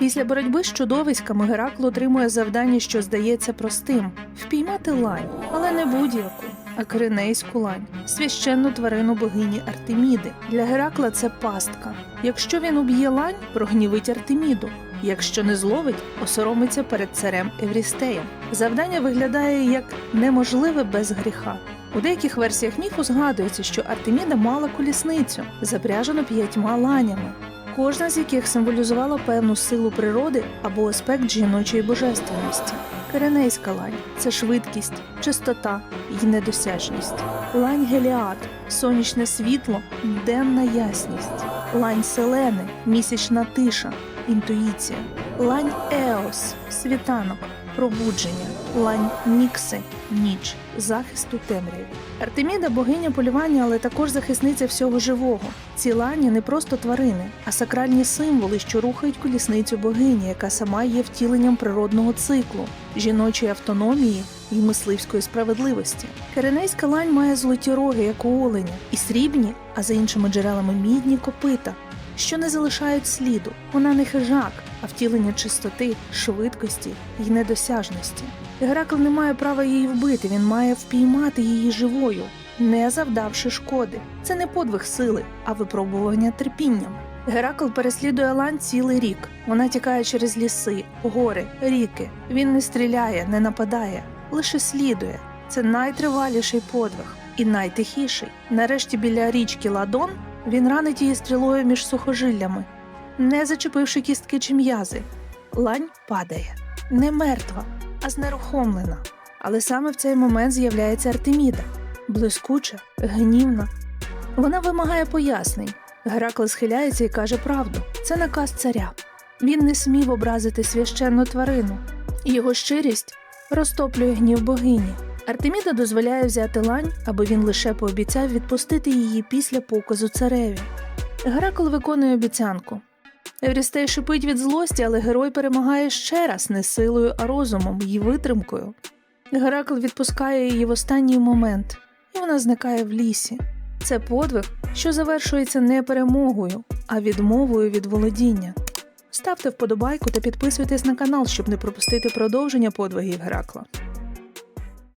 Після боротьби з чудовиськами Геракл отримує завдання, що здається простим впіймати лань, але не будь-яку, а кринейську лань, священну тварину богині Артеміди. Для Геракла це пастка. Якщо він уб'є лань, прогнівить Артеміду. Якщо не зловить, осоромиться перед царем Еврістеєм. Завдання виглядає як неможливе без гріха. У деяких версіях міфу згадується, що Артеміда мала колісницю, запряжену п'ятьма ланями, кожна з яких символізувала певну силу природи або аспект жіночої божественності. Киренейська лань це швидкість, чистота і недосяжність. Лань Геліад сонячне світло, денна ясність. Лань Селени місячна тиша, інтуїція. Лань Еос світанок, пробудження. Лань Нікси ніч, захист у темряві. Артеміда богиня полювання, але також захисниця всього живого. Ці лані не просто тварини, а сакральні символи, що рухають колісницю богині, яка сама є втіленням природного циклу, жіночої автономії і мисливської справедливості. Керенейська лань має золоті роги, як у оленя, і срібні, а за іншими джерелами мідні копита, що не залишають сліду. Вона не хижак, а втілення чистоти, швидкості і недосяжності. Геракл не має права її вбити, він має впіймати її живою, не завдавши шкоди. Це не подвиг сили, а випробування терпінням. Геракл переслідує лань цілий рік. Вона тікає через ліси, гори, ріки. Він не стріляє, не нападає, лише слідує. Це найтриваліший подвиг і найтихіший. Нарешті біля річки Ладон він ранить її стрілою між сухожиллями, не зачепивши кістки чи м'язи. Лань падає, не мертва, а знерухомлена. Але саме в цей момент з'являється Артеміда, блискуча, гнівна. Вона вимагає пояснень. Геракл схиляється і каже правду: це наказ царя. Він не смів образити священну тварину, його щирість розтоплює гнів богині. Артеміда дозволяє взяти лань, аби він лише пообіцяв відпустити її після показу цареві. Геракл виконує обіцянку. Еврістей шипить від злості, але герой перемагає ще раз не силою, а розумом і витримкою. Геракл відпускає її в останній момент, і вона зникає в лісі. Це подвиг, що завершується не перемогою, а відмовою від володіння. Ставте вподобайку та підписуйтесь на канал, щоб не пропустити продовження подвигів Геракла.